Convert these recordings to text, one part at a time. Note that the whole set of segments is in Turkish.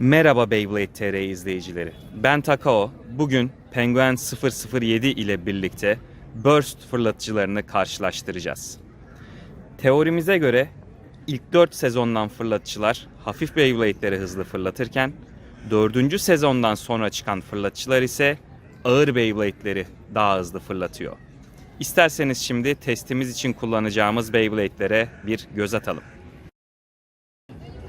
Merhaba Beyblade TR izleyicileri. Ben Takao. Bugün Penguin 007 ile birlikte Burst fırlatıcılarını karşılaştıracağız. Teorimize göre ilk 4 sezondan fırlatıcılar hafif Beyblade'leri hızlı fırlatırken 4. sezondan sonra çıkan fırlatıcılar ise ağır Beyblade'leri daha hızlı fırlatıyor. İsterseniz şimdi testimiz için kullanacağımız Beyblade'lere bir göz atalım.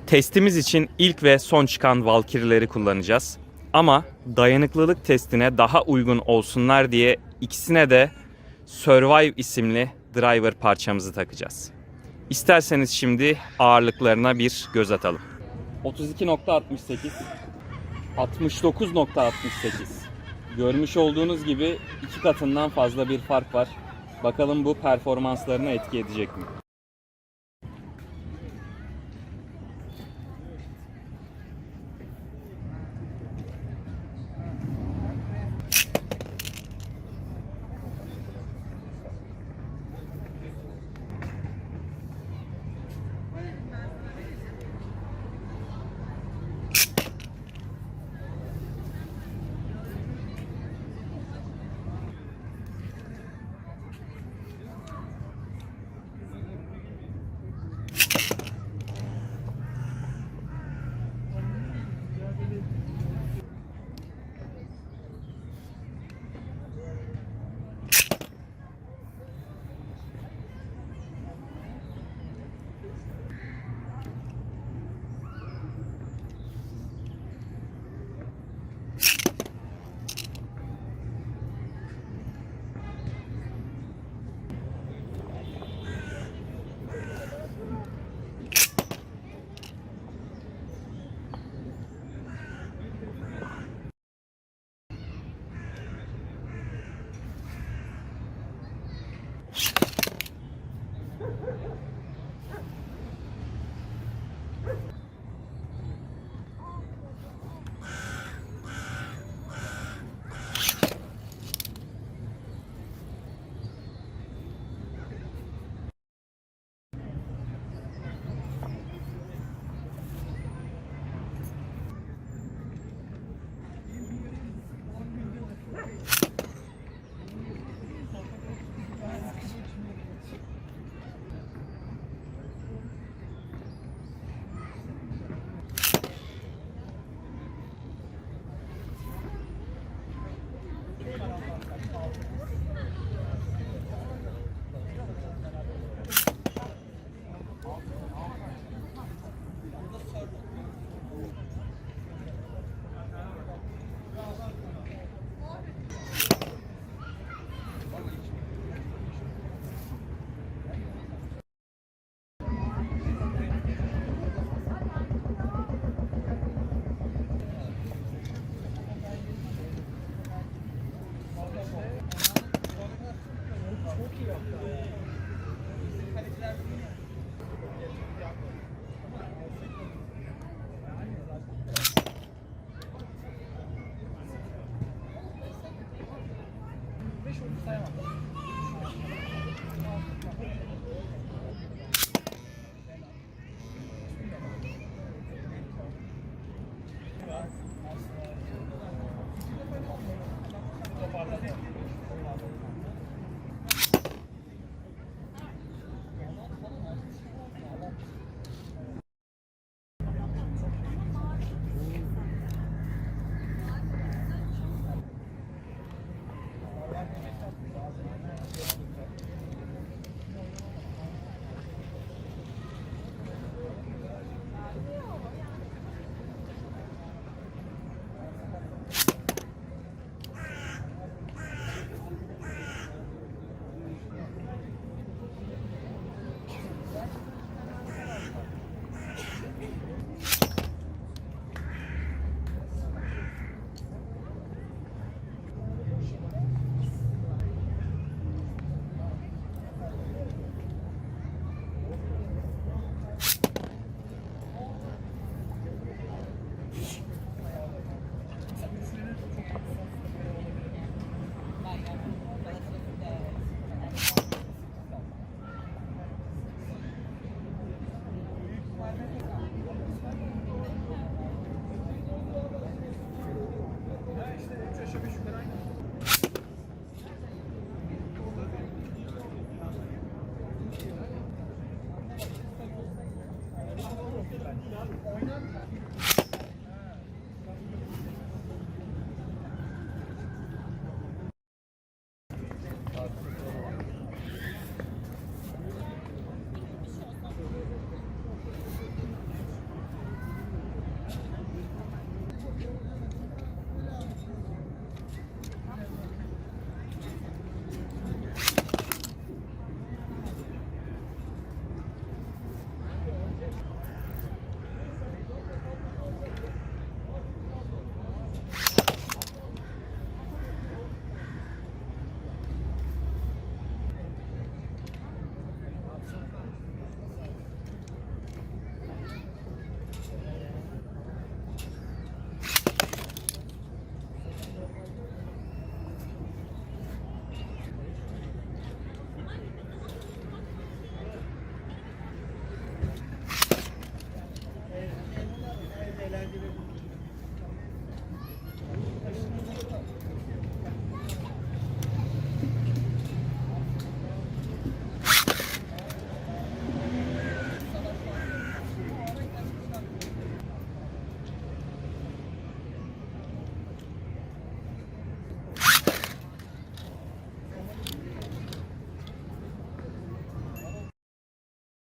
Testimiz için ilk ve son çıkan Valkyrie'leri kullanacağız. Ama dayanıklılık testine daha uygun olsunlar diye ikisine de Survive isimli driver parçamızı takacağız. İsterseniz şimdi ağırlıklarına bir göz atalım. 32.68 69.68 Görmüş olduğunuz gibi iki katından fazla bir fark var. Bakalım bu performanslarına etki edecek mi?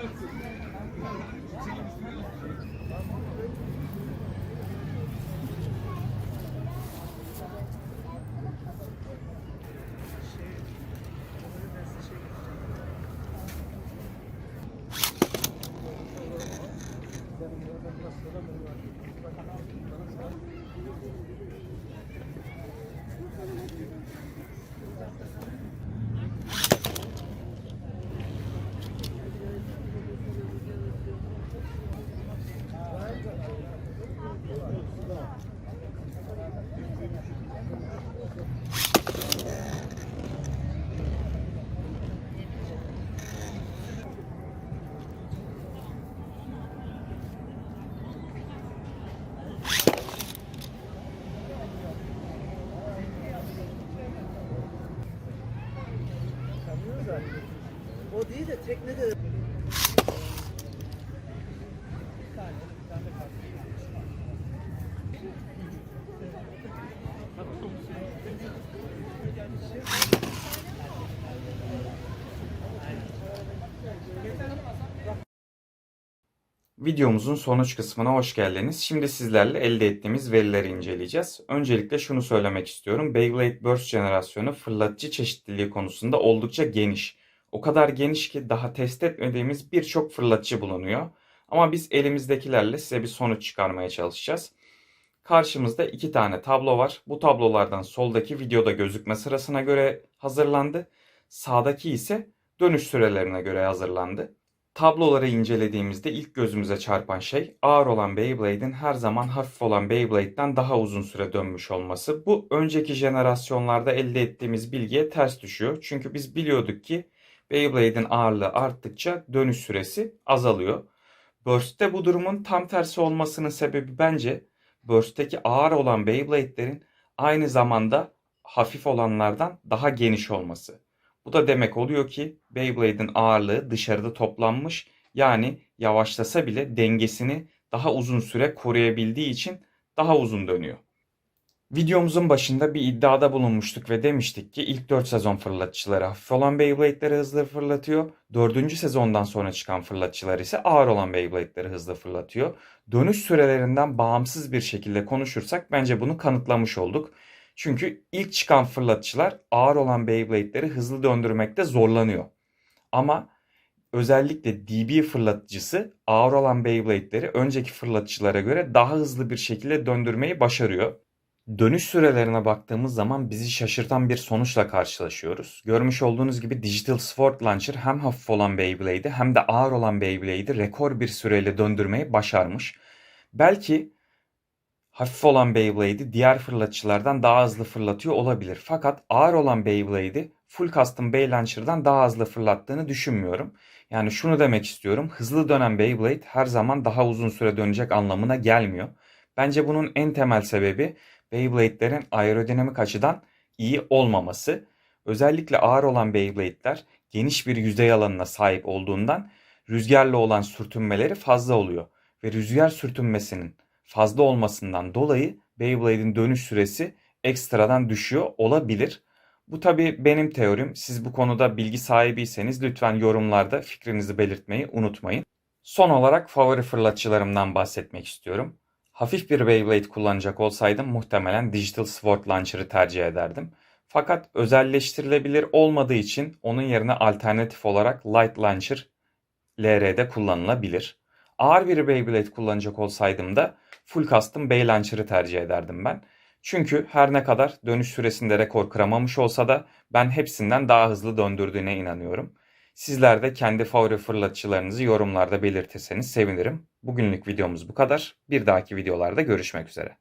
Kamyon Videomuzun sonuç kısmına hoş geldiniz. Şimdi sizlerle elde ettiğimiz verileri inceleyeceğiz. Öncelikle şunu söylemek istiyorum. Beyblade Burst jenerasyonu fırlatıcı çeşitliliği konusunda oldukça geniş. O kadar geniş ki daha test etmediğimiz birçok fırlatıcı bulunuyor. Ama biz elimizdekilerle size bir sonuç çıkarmaya çalışacağız. Karşımızda iki tane tablo var. Bu tablolardan soldaki videoda gözükme sırasına göre hazırlandı. Sağdaki ise dönüş sürelerine göre hazırlandı. Tabloları incelediğimizde ilk gözümüze çarpan şey ağır olan Beyblade'in her zaman hafif olan Beyblade'den daha uzun süre dönmüş olması. Bu önceki jenerasyonlarda elde ettiğimiz bilgiye ters düşüyor. Çünkü biz biliyorduk ki Beyblade'in ağırlığı arttıkça dönüş süresi azalıyor. Burst'te bu durumun tam tersi olmasının sebebi bence Burst'teki ağır olan Beyblade'lerin aynı zamanda hafif olanlardan daha geniş olması. Bu da demek oluyor ki Beyblade'in ağırlığı dışarıda toplanmış yani yavaşlasa bile dengesini daha uzun süre koruyabildiği için daha uzun dönüyor. Videomuzun başında bir iddiada bulunmuştuk ve demiştik ki ilk 4 sezon fırlatıcıları hafif olan Beyblade'leri hızlı fırlatıyor. 4. sezondan sonra çıkan fırlatıcılar ise ağır olan Beyblade'leri hızlı fırlatıyor. Dönüş sürelerinden bağımsız bir şekilde konuşursak bence bunu kanıtlamış olduk. Çünkü ilk çıkan fırlatıcılar ağır olan Beyblade'leri hızlı döndürmekte zorlanıyor. Ama özellikle DB fırlatıcısı ağır olan Beyblade'leri önceki fırlatıcılara göre daha hızlı bir şekilde döndürmeyi başarıyor. Dönüş sürelerine baktığımız zaman bizi şaşırtan bir sonuçla karşılaşıyoruz. Görmüş olduğunuz gibi Digital Sword Launcher hem hafif olan Beyblade'i hem de ağır olan Beyblade'i rekor bir süreyle döndürmeyi başarmış. Belki hafif olan Beyblade'i diğer fırlatıcılardan daha hızlı fırlatıyor olabilir. Fakat ağır olan Beyblade'i full custom Bey Launcher'dan daha hızlı fırlattığını düşünmüyorum. Yani şunu demek istiyorum. Hızlı dönen Beyblade her zaman daha uzun süre dönecek anlamına gelmiyor. Bence bunun en temel sebebi Beyblade'lerin aerodinamik açıdan iyi olmaması. Özellikle ağır olan Beyblade'ler geniş bir yüzey alanına sahip olduğundan rüzgarla olan sürtünmeleri fazla oluyor. Ve rüzgar sürtünmesinin fazla olmasından dolayı Beyblade'in dönüş süresi ekstradan düşüyor olabilir. Bu tabi benim teorim. Siz bu konuda bilgi sahibiyseniz lütfen yorumlarda fikrinizi belirtmeyi unutmayın. Son olarak favori fırlatçılarımdan bahsetmek istiyorum. Hafif bir Beyblade kullanacak olsaydım muhtemelen Digital Sword Launcher'ı tercih ederdim. Fakat özelleştirilebilir olmadığı için onun yerine alternatif olarak Light Launcher LR'de kullanılabilir. Ağır bir Beyblade kullanacak olsaydım da Full Custom Bey Launcher'ı tercih ederdim ben. Çünkü her ne kadar dönüş süresinde rekor kıramamış olsa da ben hepsinden daha hızlı döndürdüğüne inanıyorum. Sizler de kendi favori fırlatıcılarınızı yorumlarda belirtirseniz sevinirim. Bugünlük videomuz bu kadar. Bir dahaki videolarda görüşmek üzere.